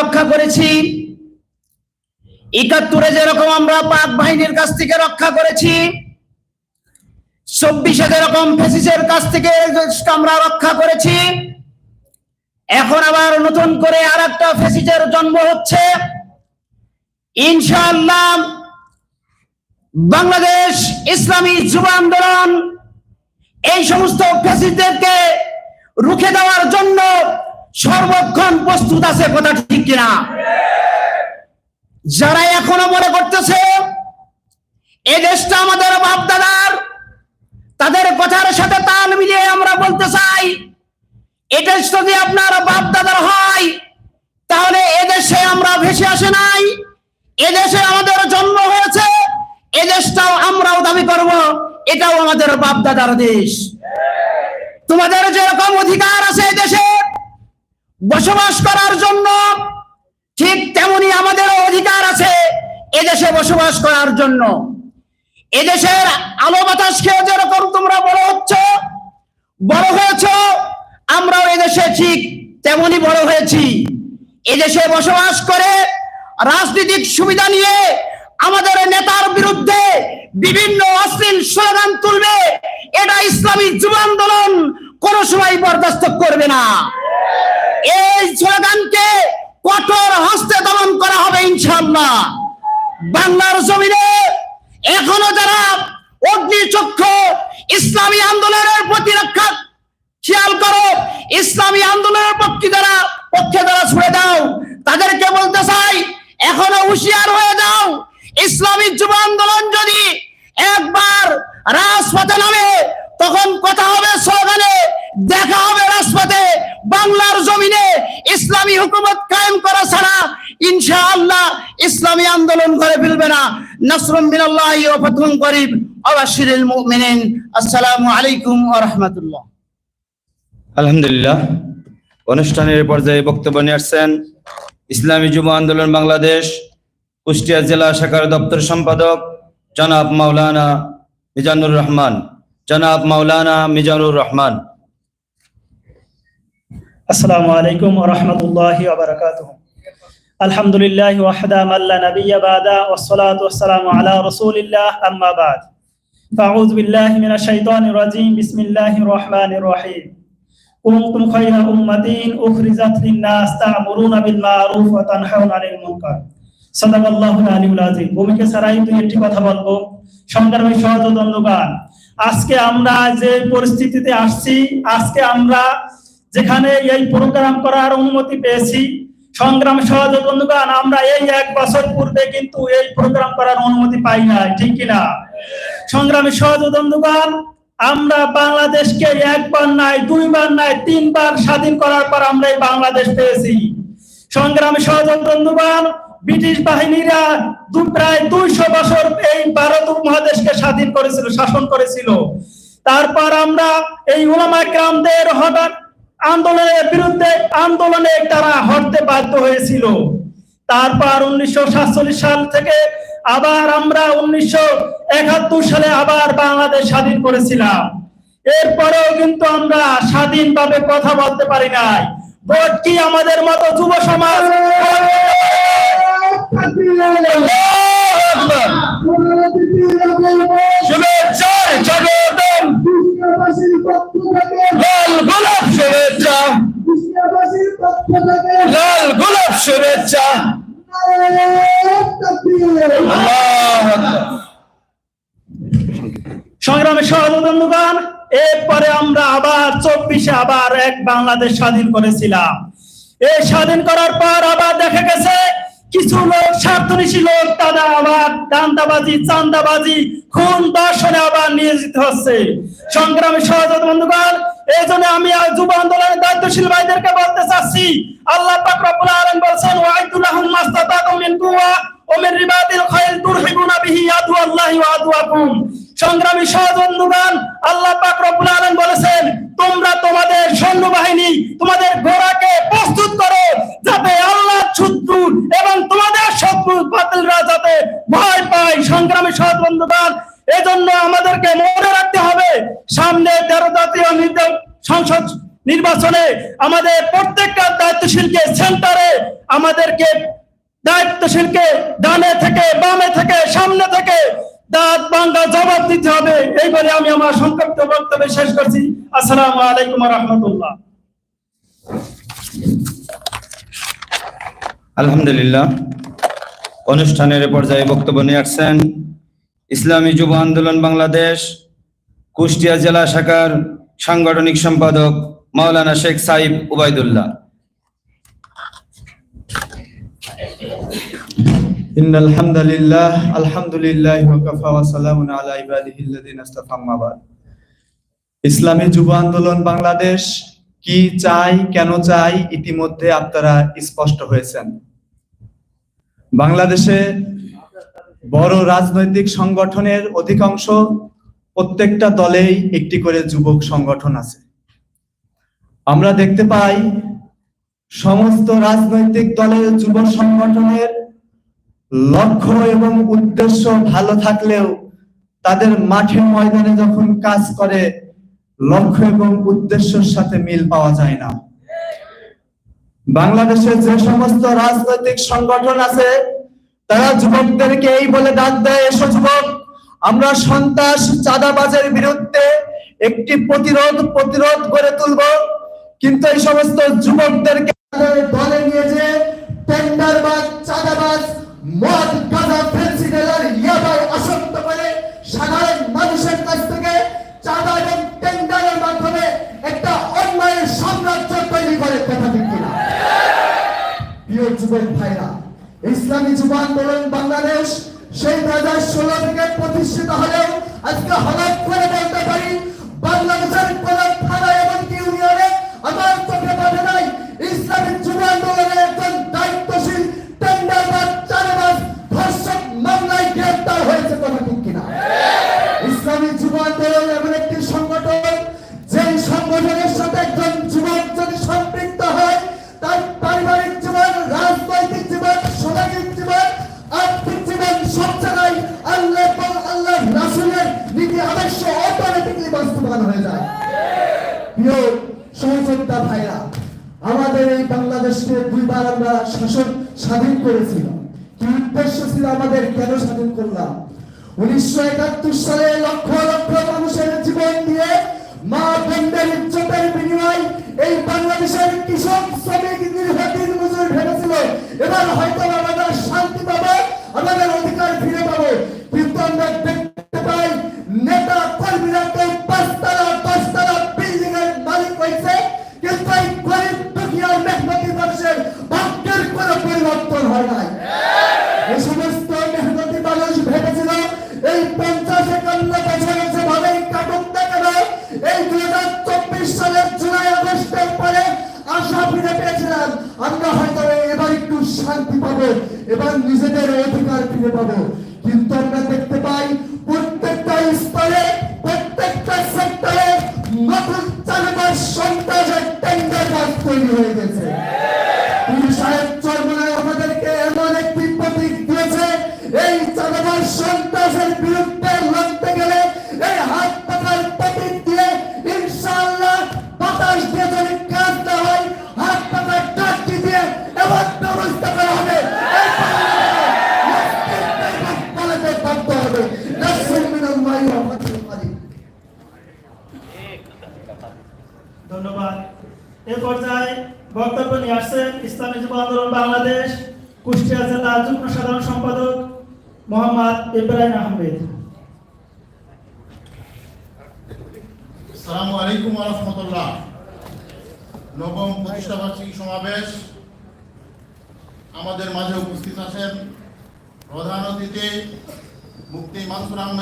রক্ষা করেছি। একাত্তরে যেরকম আমরা পাক বাহিনীর কাছ থেকে রক্ষা করেছি, চব্বিশে যেরকম ফেসিসের কাছ থেকে আমরা রক্ষা করেছি, এখন আবার নতুন করে আর একটা ফেসিসের জন্ম হচ্ছে। ইনশাআল্লাহ বাংলাদেশ ইসলামী যুব আন্দোলন এই সমস্ত ফেসিসদেরকে রুখে দেওয়ার জন্য সর্বক্ষণ প্রস্তুত আছে কথা ঠিক কিনা? যারা এখনও মনে করতেছে, এই দেশটা আমাদের বাপ দাদার তাদের কথার সাথে তাল মিলিয়ে আমরা বলতে চাই এটা যদি আপনার বাপ দাদার হয়, তাহলে এদেশে আমরা ভেসে আসে নাই এদেশে আমাদের জন্ম হয়েছে এদেশটাও আমরাও দাবি করব, এটাও আমাদের বাপ দাদার দেশ। তোমাদের যেরকম অধিকার আছে দেশে বসবাস করার জন্য ঠিক তেমনি আমাদেরও অধিকার আছে এদেশে বসবাস করার জন্য। এদেশের আলো বাতাস খেয়ে যেরকম তোমরা বড় হচ্ছ, বড় হয়েছ, আমরাও এদেশে ঠিক তেমনি বড় হয়েছি। এদেশে বসবাস করে রাজনৈতিক সুবিধা নিয়ে আমাদের নেতার বিরুদ্ধে বিভিন্ন অশ্লীল স্লোগান তুলবে, এটা ইসলামী যুব আন্দোলন কোনো সময় বরদাস্ত করবে না। এই স্লোগানকে কঠোর হস্তে দমন করা হবে ইনশাল্লাহ বাংলার জমিনে এখনও যারা অগ্নিচক্ষু ইসলামী আন্দোলনের প্রতিরক্ষা খেয়াল করো, ইসলামী আন্দোলনের পক্ষে যারা পক্ষে যারা ছুড়ে দাও, তাদেরকে বলতে চাই, এখনও হুঁশিয়ার হয়ে যাও, ইসলামী যুব আন্দোলন যদি একবার রাজপথে নামে তখন কথা হবে স্লোগানে, দেখা হবে রাজপথে, বাংলার জমিনে ইসলামী হুকুমত কায়েম করা ছাড়া ইনশাআল্লাহ ইসলামী আন্দোলন করে ফেলবে না। নাসরুম মিনাল্লাহি ওয়া ফাতহুন করিব আবাশিরুল মুমিনিন। আসসালামু আলাইকুম ওয়া রাহমাতুল্লাহ। আলহামদুলিল্লাহ। অনুষ্ঠানের পর্যায়ে বক্তব্য নিয়ে আসছেন ইসলামী যুব আন্দোলন বাংলাদেশ, কুষ্টিয়া জেলা শাখার দপ্তর সম্পাদক জনাব মাওলানা মিজানুর রহমান। জনাব মাওলানা মিজানুর রহমান। আসসালামু আলাইকুম ওয়া রাহমাতুল্লাহি ওয়া বারাকাতুহু। আলহামদুলিল্লাহি ওয়াহদা মান লা নাবিয়্যা বাদা ওয়াসসালাতু ওয়াসসালামু আলা রাসূলিল্লাহ আম্মা বাদ। ফাআউযু বিল্লাহি মিনাশ শাইতানির রাজীম। বিসমিল্লাহির রহমানির রহিম। কুনতুম খায়রা উম্মাতিন উখরিজাত লিন-নাস তা'মুরুনা বিল মা'রুফ ওয়া তানহাউনা আনিল মুনকার। সাদাকাল্লাহুল আলিউল আযীম। ভূমিকে ছাড়াই দুই একটি কথা বলব। সংগ্রামী সহযোগী আজকে আমরা যে পরিস্থিতিতে আসছি, আজকে আমরা যেখানে এই প্রোগ্রাম করার অনুমতি পেয়েছি, সংগ্রাম সহযোগ বন্ধুগণ, আমরা এই এক বছর পূর্বে কিন্তু এই প্রোগ্রাম করার অনুমতি পাই নাই, ঠিক কিনা? সংগ্রামী সহযোগ বন্ধুগণ, আমরা বাংলাদেশকে একবার নাই, দুইবার নাই, তিনবার স্বাধীন করার পর আমরা এই বাংলাদেশ পেয়েছি। সংগ্রামী সহযোগ বন্ধুগণ ব্রিটিশ বাহিনীরা প্রায় দুইশো বছর এই ভারত উপমহাদেশকে স্বাধীন করেছিল, শাসন করেছিল। তারপর আমরা এই ওলামা গ্রামদের হঠাৎ আন্দোলনের বিরুদ্ধে আন্দোলনে তারা হটতে বাধ্য হয়েছিল। তারপর উনিশশো সাতচল্লিশ সাল থেকে আবার আমরা উনিশশো একাত্তর সালে আবার বাংলাদেশ স্বাধীন করেছিলাম। এরপরেও কিন্তু আমরা স্বাধীনভাবে কথা বলতে পারি নাই। ভোট কি আমাদের মতো যুব সমাজ? লাল শুভেচ্ছা লাল আল্লাহু আকবার। এরপরে আমরা আবার চব্বিশে আবার এক বাংলাদেশ স্বাধীন করেছিলাম এই স্বাধীন করার পর আবার দেখা গেছে কিছু লোক স্বার্থনীশী লোক তারা আবার দান্দাবাজি, চান্দাবাজি, খুন দর্শনে আবার নিয়োজিত হচ্ছে। সংগ্রামী সহযোগী বন্ধুগণ যুব আন্দোলনের দায়িত্বশীল ভাইদেরকে বলতে চাচ্ছি, আল্লাহ পাক রব্বুল আলামিন মাস্তাতাকুম মিন কুওয়া ওয়া মিন রিবাতিল তুরহিবুনা বিহি ওয়া সংগ্রামী সহবন্ধুগণ আল্লাহ পাক রব্বুল আলামিন বলেছেন, তোমরা এজন্য আমাদেরকে মনে রাখতে হবে, সামনে তেরো জাতীয় সংসদ নির্বাচনে আমাদের প্রত্যেকটা দায়িত্বশীলকে সেন্টারে আমাদেরকে দায়িত্বশীলকে ডানে থেকে বামে থেকে সামনে থেকে দাঁত বাঙ্গা জবাব দিতে হবে। এই বলে আমি আমার সংক্ষিপ্ত বক্তব্য শেষ করছি। আসসালামু আলাইকুম রহমতুল্লাহ। আলহামদুলিল্লাহ। অনুষ্ঠানের পর্যায়ে বক্তব্য নিয়ে আসছেন ইসলামী যুব আন্দোলন বাংলাদেশ কুষ্টিয়া জেলা শাখার সাংগঠনিক সম্পাদক মাওলানা শেখ সাইব উবাইদুল্লাহ إن الحمد لله الحمد لله وكفى وسلام على عباده الذين اصطفى أما بعد ইসলামী যুব আন্দোলন বাংলাদেশ কি চাই কেন চাই ইতিমধ্যে আপনারা স্পষ্ট হয়েছেন বাংলাদেশে বড় রাজনৈতিক সংগঠনের অধিকাংশ প্রত্যেকটা দলেই একটি করে যুবক সংগঠন আছে। আমরা দেখতে পাই সমস্ত রাজনৈতিক দলের যুব সংগঠনের লক্ষ্য এবং উদ্দেশ্য ভালো থাকলেও তাদের মাঠে ময়দানে যখন কাজ করে, লক্ষ্য এবং উদ্দেশ্যের সাথে মিল পাওয়া যায় না। বাংলাদেশের যে সমস্ত রাজনৈতিক সংগঠন আছে তারা যুবকদেরকে এই বলে ডাক দেয়, এসো যুবক, আমরা সন্ত্রাস, চাঁদাবাজের বিরুদ্ধে একটি প্রতিরোধ প্রতিরোধ গড়ে তুলব। কিন্তু এই সমস্ত যুবকদেরকে দলে নিয়ে যে টেন্ডারবাজ, চাঁদাবাজ, মদ, গাঁজা ফেন্সিডেলার ইয়াবাই আসক্ত করে সাধারণ মানুষের কাছ থেকে চাঁদা এবং টেন্ডারের মাধ্যমে একটা অন্যায়ের সাম্রাজ্য তৈরি করে কথা প্রিয় যুবক ভাইরা ইসলামী যুব আন্দোলন বাংলাদেশ, সেই দু হাজার ষোলো থেকে প্রতিষ্ঠিত হলেও আজকে হঠাৎ করে বলতে পারি সহযোগিতা ভাইরা, আমাদের এই বাংলাদেশকে দুইবার আমরা শাসন স্বাধীন করেছিলাম কি উদ্দেশ্য ছিল আমাদের কেন স্বাধীন করলাম? উনিশশো একাত্তর সালে লক্ষ লক্ষ মানুষের জীবন দিয়ে মা ইজ্জতের বিনিময় এই বাংলাদেশের কৃষক, শ্রমিক মজুর ভেবেছিল, এবার হয়তো আমরা শান্তি পাবো, আমাদের অধিকার ফিরে পাবো। কিন্তু আমরা ফিরে পেয়েছিলাম আমরা হয়তো এবার একটু শান্তি পাবো, এবার নিজেদের অধিকার ফিরে পাবো। কিন্তু আমরা দেখতে পাই, প্রত্যেকটা স্তরে, প্রত্যেকটা সেক্টরে নতুন চালকের সন্ত্রাসের টেন্ডার তৈরি হয়ে গেছে। আসছেন ইসলামী যুব আন্দোলন বাংলাদেশ, কুষ্টিয়া জেলা যুগ্ম সাধারণ সম্পাদক মোহাম্মদ ইব্রাহিম আহমেদ। আসসালামু আলাইকুম রহমতুল্লাহ। নবম প্রতিষ্ঠাবার্ষিকী সমাবেশ। আমাদের মাঝে উপস্থিত আছেন প্রধান অতিথি মুক্তি মানসুর আহমেদ।